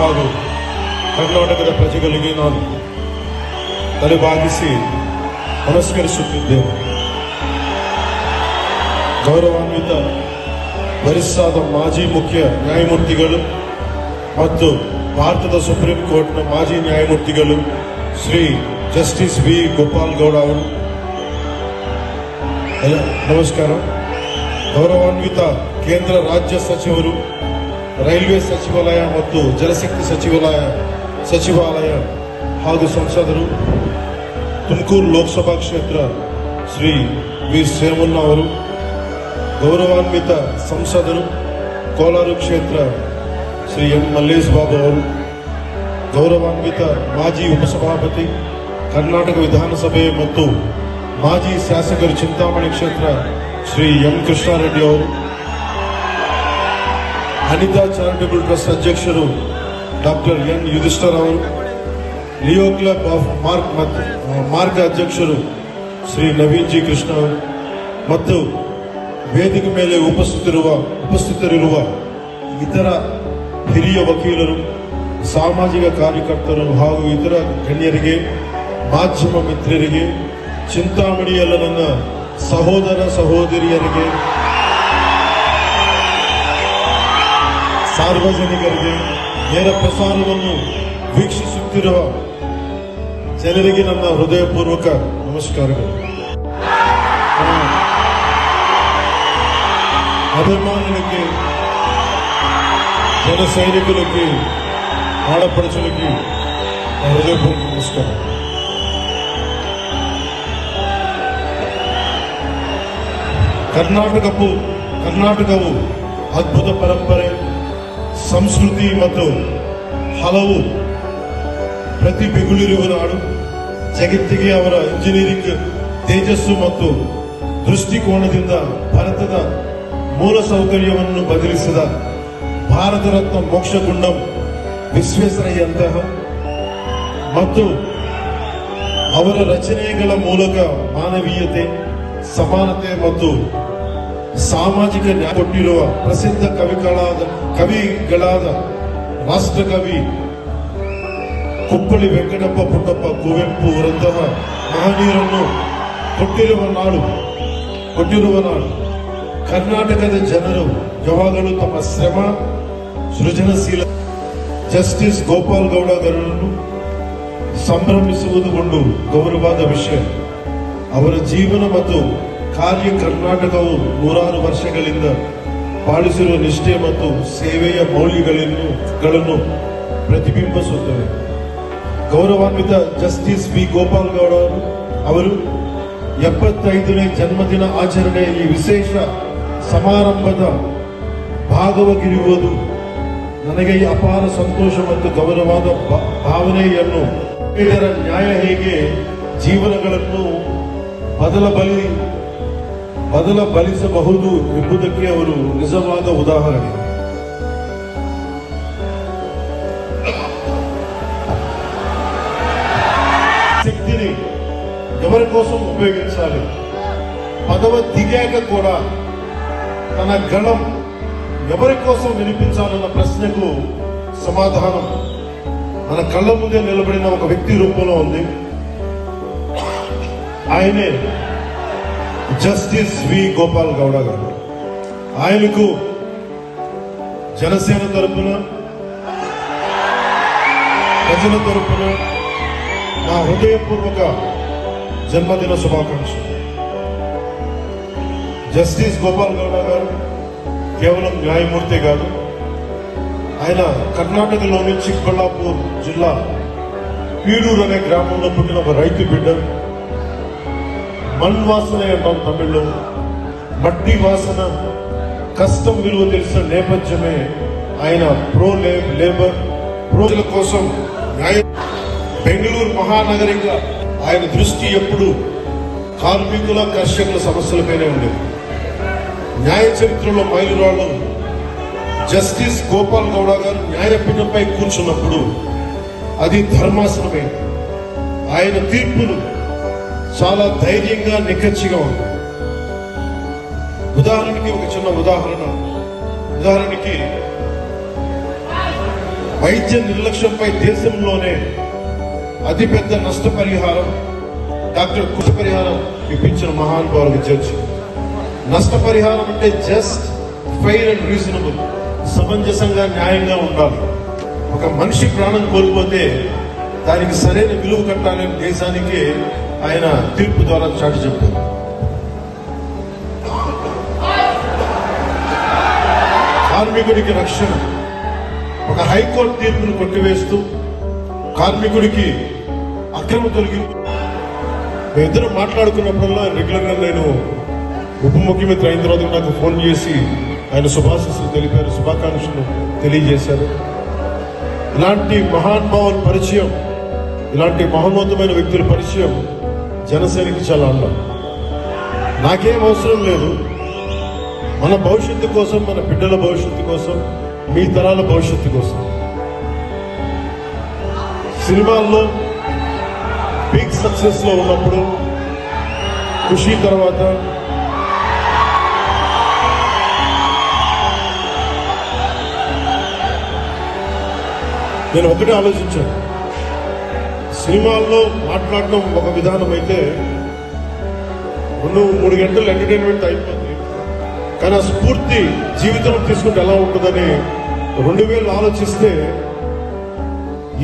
ಹಾಗೂ ಕರ್ನಾಟಕದ ಪ್ರಜೆಗಳಿಗೆ ನಾನು ತಲೆಬಾಗಿಸಿ ನಮಸ್ಕರಿಸುತ್ತಿದ್ದೇನೆ ಗೌರವಾನ್ವಿತ ವರಿಷ್ಠಾದ ಮಾಜಿ ಮುಖ್ಯ ನ್ಯಾಯಮೂರ್ತಿಗಳು ಮತ್ತು ಭಾರತದ ಸುಪ್ರೀಂ ಕೋರ್ಟ್ನ ಮಾಜಿ ನ್ಯಾಯಮೂರ್ತಿಗಳು ಶ್ರೀ ಜಸ್ಟಿಸ್ ವಿ. ಗೋಪಾಲ್ ಗೌಡ ಅವರು. ನಮಸ್ಕಾರ. ಗೌರವಾನ್ವಿತ ಕೇಂದ್ರ ರಾಜ್ಯ ಸಚಿವರು ರೈಲ್ವೆ ಸಚಿವಾಲಯ ಮತ್ತು ಜಲಶಕ್ತಿ ಸಚಿವಾಲಯ ಸಚಿವಾಲಯ ಹಾಗೂ ಸಂಸದರು, ತುಮಕೂರು ಲೋಕಸಭಾ ಕ್ಷೇತ್ರ ಶ್ರೀ ವಿ. ಸೇಮಣ್ಣ ಅವರು, ಗೌರವಾನ್ವಿತ ಸಂಸದರು, ಕೋಲಾರ ಕ್ಷೇತ್ರ ಶ್ರೀ ಎಂ. ಮಲ್ಲೇಶ್ ಬಾಬು ಅವರು, ಗೌರವಾನ್ವಿತ ಮಾಜಿ ಉಪಸಭಾಪತಿ, ಕರ್ನಾಟಕ ವಿಧಾನಸಭೆ ಮತ್ತು ಮಾಜಿ ಶಾಸಕರು ಚಿಂತಾಮಣಿ ಕ್ಷೇತ್ರ ಶ್ರೀ ಎಂ. ಕೃಷ್ಣಾರೆಡ್ಡಿ ಅವರು ಅನಿತಾ ಚಾರಿಟಬಲ್ ಟ್ರಸ್ಟ್ ಅಧ್ಯಕ್ಷರು ಡಾಕ್ಟರ್ ಎನ್ ಯುಧಿಷ್ಠರ್ ಅವರು, ಲಿಯೋ ಕ್ಲಬ್ ಆಫ್ ಮಾರ್ಕ್ ಮತ್ತು ಮಾರ್ಗ ಅಧ್ಯಕ್ಷರು ಶ್ರೀ ನವೀನ್ ಜಿ ಕೃಷ್ಣ ಅವರು ಮತ್ತು ವೇದಿಕೆ ಮೇಲೆ ಉಪಸ್ಥಿತಿರುವ ಉಪಸ್ಥಿತರಿರುವ ಇತರ ಹಿರಿಯ ವಕೀಲರು, ಸಾಮಾಜಿಕ ಕಾರ್ಯಕರ್ತರು ಹಾಗೂ ಇತರ ಗಣ್ಯರಿಗೆ, ಮಾಧ್ಯಮ ಮಿತ್ರರಿಗೆ ಚಿಂತಾಮಣಿಯಲ್ಲ ನನ್ನ ಸಹೋದರ ಸಹೋದರಿಯರಿಗೆ ಸಾರ್ವಜನಿಕರಿಗೆ ನೇರ ಪ್ರಸಾರವನ್ನು ವೀಕ್ಷಿಸುತ್ತಿರುವ ಜನರಿಗೆ ನನ್ನ ಹೃದಯಪೂರ್ವಕ ನಮಸ್ಕಾರಗಳು అభిమానులకి జన సైనికులకి ఆడపడుచులకి నా హృదయపూర్వక నమస్కారం ಕರ್ನಾಟಕವು ಕರ್ನಾಟಕವು ಅದ್ಭುತ ಪರಂಪರೆ ಸಂಸ್ಕೃತಿ ಮತ್ತು ಹಲವು ಪ್ರತಿಭೆಗಳಿರುವ ನಾಡು, ಜಗತ್ತಿಗೆ ಅವರ ಇಂಜಿನಿಯರಿಂಗ್ ತೇಜಸ್ಸು ಮತ್ತು ದೃಷ್ಟಿಕೋನದಿಂದ ಭಾರತದ ಮೂಲ ಸೌಕರ್ಯವನ್ನು ಬದಲಿಸಿದ ಭಾರತ ರತ್ನ ಮೋಕ್ಷಗುಂಡಂ ವಿಶ್ವೇಶ್ವರಯ್ಯಂತಹ ಮತ್ತು ಅವರ ರಚನೆಗಳ ಮೂಲಕ ಮಾನವೀಯತೆ, ಸಮಾನತೆ ಮತ್ತು ಸಾಮಾಜಿಕ ನ್ಯಾಯ ಕೊಟ್ಟಿರುವ ಪ್ರಸಿದ್ಧ ಕವಿಗಳಾದ ಕವಿಗಳಾದ ರಾಷ್ಟ್ರಕವಿ ಕುಪ್ಪಳಿ ವೆಂಕಟಪ್ಪ ಪುಟ್ಟಪ್ಪ ಕುವೆಂಪು ಅವರಂತಹ ಮಹನೀಯರನ್ನು ಕೊಟ್ಟಿರುವ ನಾಡು ಕೊಟ್ಟಿರುವ ನಾಡು. ಕರ್ನಾಟಕದ ಜನರು ಯಾವಾಗಲೂ ತಮ್ಮ ಶ್ರಮ, ಸೃಜನಶೀಲ ಜಸ್ಟಿಸ್ ಗೋಪಾಲ್ ಗೌಡ ಅವರನ್ನು ಸಂಭ್ರಮಿಸುವುದು ಕೊಂಡು ಗೌರವಾದ ವಿಷಯ. ಅವರ ಜೀವನ ಮತ್ತು ಕಾರ್ಯ ಕರ್ನಾಟಕವು ನೂರಾರು ವರ್ಷಗಳಿಂದ ಪಾಲಿಸಿರುವ ನಿಷ್ಠೆ ಮತ್ತು ಸೇವೆಯ ಮೌಲ್ಯಗಳನ್ನು ಗಳನ್ನು ಪ್ರತಿಬಿಂಬಿಸುತ್ತವೆ. ಗೌರವಾನ್ವಿತ ಜಸ್ಟಿಸ್ ವಿ ಗೋಪಾಲ್ ಗೌಡ ಅವರು ಎಪ್ಪತ್ತೈದನೇ ಜನ್ಮದಿನ ಆಚರಣೆಯಲ್ಲಿ ವಿಶೇಷ ಸಮಾರಂಭದ ಭಾಗವಾಗಿರುವುದು ನನಗೆ ಅಪಾರ ಸಂತೋಷ ಮತ್ತು ಗೌರವಾದ ಭಾವನೆಯನ್ನು ಇದರ ನ್ಯಾಯ ಹೇಗೆ ಜೀವನಗಳನ್ನು ಬದಲ ಬಲಿ ಬದಲ ಬಲಿಸಬಹುದು ಎಂಬುದಕ್ಕೆ ಅವರು ನಿಜವಾದ ಉದಾಹರಣೆ శక్తిని ఎవరి కోసం ఉపయోగించాలి పదవ దిగాక కూడా తన గళం ఎవరి కోసం వినిపించాలన్న ప్రశ్నకు సమాధానం మన కళ్ళ ముందే నిలబడిన ఒక వ్యక్తి రూపంలో ఉంది ఆయనే జస్టిస్ వి గోపాల్ గౌడ గారు. ఆయనకు జనసేన తరఫున ప్రజల తరపున నా హృదయపూర్వక జన్మదిన శుభాకాంక్షలు. జస్టిస్ గోపాల్ గౌడ గారు కేవలం న్యాయమూర్తి కాదు ఆయన కర్ణాటకలోని చిక్బళ్ళాపూర్ జిల్లా పీడూరు అనే గ్రామంలో పుట్టిన ఒక రైతు బిడ్డ. మణ్ వాసన అంటాం తమిళ్ళో. మట్టి వాసన కష్టం విలువ తెలిసిన నేపథ్యమే ఆయన ప్రో లేబర్ ప్రోల కోసం న్యాయ బెంగళూరు మహానగరిగా ఆయన దృష్టి ఎప్పుడు కార్మికుల కర్షకుల సమస్యలపైనే ఉండేది. న్యాయ చరిత్రలో మైలురాళ్ళు జస్టిస్ గోపాల్ గౌడ గారు న్యాయపీఠంపై కూర్చున్నప్పుడు అది ధర్మాసనమే. ఆయన తీర్పులు చాలా ధైర్యంగా నిక్కచ్చిగా ఉంది. ఉదాహరణకి ఒక చిన్న ఉదాహరణ. ఉదాహరణకి వైద్య నిర్లక్ష్యంపై దేశంలోనే అతిపెద్ద నష్టపరిహారం డాక్టర్ కుష పరిహారం ఇప్పించిన మహానుభావులకు జడ్జి నష్టపరిహారం అంటే జస్ట్ ఫెయిర్ అండ్ రీజనబుల్ సమంజసంగా న్యాయంగా ఉండాలి. ఒక మనిషి ప్రాణం కోల్పోతే దానికి సరైన విలువ కట్టాలని దేశానికి ఆయన తీర్పు ద్వారా చాటి చెప్తారు. కార్మికుడికి రక్షణ ఒక హైకోర్టు తీర్పును కొట్టివేస్తూ కార్మికుడికి అక్రమ తొలగింపు. ఇద్దరు మాట్లాడుకున్నప్పుడల్లా రెగ్యులర్గా నేను ఉప ముఖ్యమంత్రి అయిన తర్వాత నాకు ఫోన్ చేసి ఆయన శుభాశిస్సులు తెలిపారు శుభాకాంక్షలు తెలియజేశారు. ఇలాంటి మహానుభావుల పరిచయం ఇలాంటి మహోన్నతమైన వ్యక్తుల పరిచయం జనసేనకి చాలా నాకేం అవసరం లేదు. మన భవిష్యత్తు కోసం మన బిడ్డల భవిష్యత్తు కోసం మీ తరాల భవిష్యత్తు కోసం. సినిమాల్లో బిగ్ సక్సెస్లో ఉన్నప్పుడు ఖుషి తర్వాత నేను ఒకటే ఆలోచించాను. సినిమాల్లో మాట్లాడడం ఒక విధానం అయితే రెండు మూడు గంటలు ఎంటర్టైన్మెంట్ అయిపోతుంది. కానీ ఆ స్ఫూర్తి జీవితం తీసుకుంటే ఎలా ఉంటుందని రెండు వేలు ఆలోచిస్తే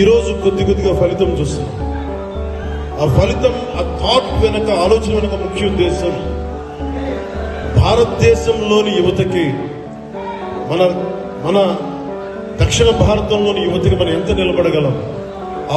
ఈరోజు కొద్ది కొద్దిగా ఫలితం చూస్తున్నాం ఆ ఫలితం ఆ థాట్ వెనక ఆలోచన వెనక ముఖ్య ఉద్దేశం భారతదేశంలోని యువతకి మన మన దక్షిణ భారతంలోని యువతకి మనం ఎంత నిలబడగలం? ఆ